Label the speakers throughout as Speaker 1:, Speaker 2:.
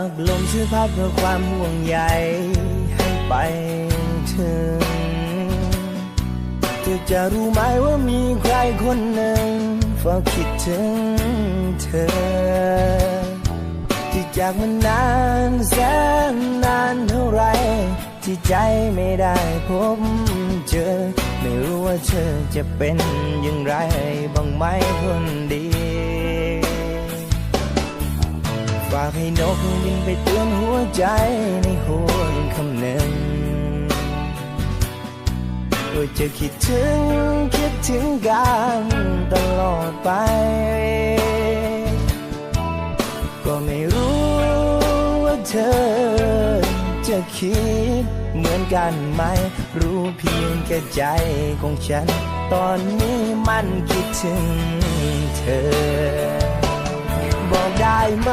Speaker 1: ากลมช่วยพัดเพื่อความห่วงใยให้ไปถึงเธอจะรู้ไหมว่ามีใครคนหนึ่งเฝ้าคิดถึงเธอ ที่จากมันนานแสนนานเท่าไร ที่ใจไม่ได้พบเจอ ไม่รู้ว่าเธอจะเป็นอย่างไรบ้างไหมคนดีากให้นกบินไปเตือนหัวใจในหัวคำหนึ่งว่าจะคิดถึงคิดถึงกันตลอดไป ก็ไม่รู้ว่าเธอจะคิดเหมือนกันไหม รู้เพียงแค่ใจของฉัน ตอนนี้มันคิดถึงเธอ บอกได้ไหม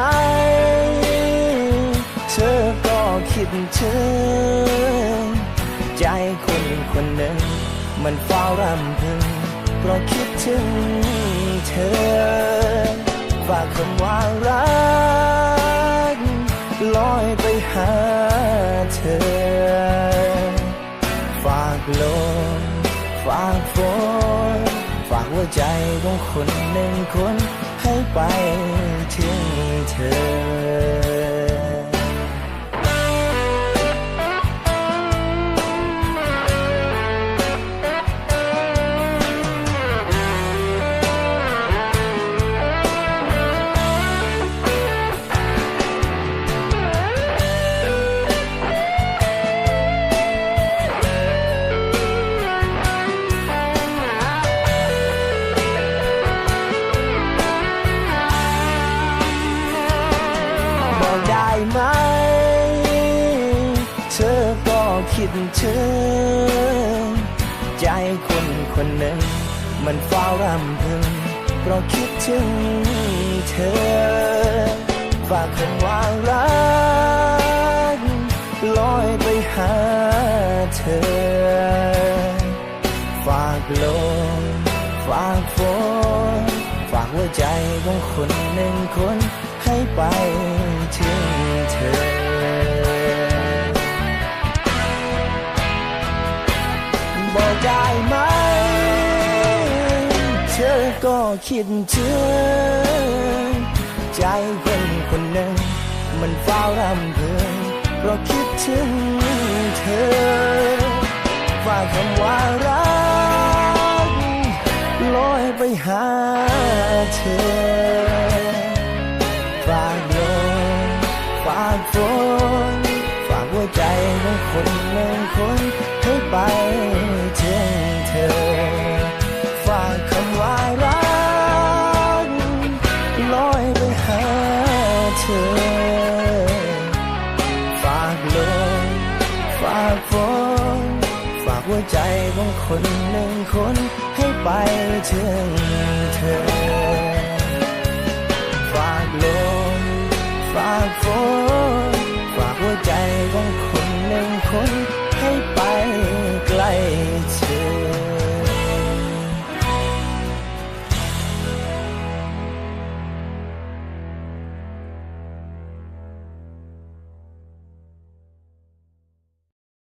Speaker 1: ถึง ใจคนคนหนึ่ง มันเฝ้ารำพึง เพราะคิดถึงเธอฝากคำว่ารักลอยไปหาเธอ ฝากลมฝากฝนฝากหัวใจของคนหนึ่งคนให้ไปถึงเธอ ไหม เธอก็คิดถึง ใจคนคนหนึ่ง มันเฝ้ารำพึง เพราะคิดถึงเธอ ฝากคำว่ารักลอยไปหาเธอ ฝากลมฝากฝนฝากหัวใจของคนหนึ่งคน ให้ไปถึงเธอ บอกได้ไหม เธอก็คิดถึงใจคนคนหนึ่ง มันเฝ้ารำพึงเพราะคิดถึงเธอฝากคำว่ารักลอยไปหาเธอ หัวใจของคนหนึ่งคนให้ไปถึงเธอ ฝากคำว่ารักลอยไปหาเธอ ฝากลมฝากฝนฝากหัวใจของคนหนึ่งคนให้ไปถึงเธอ cold.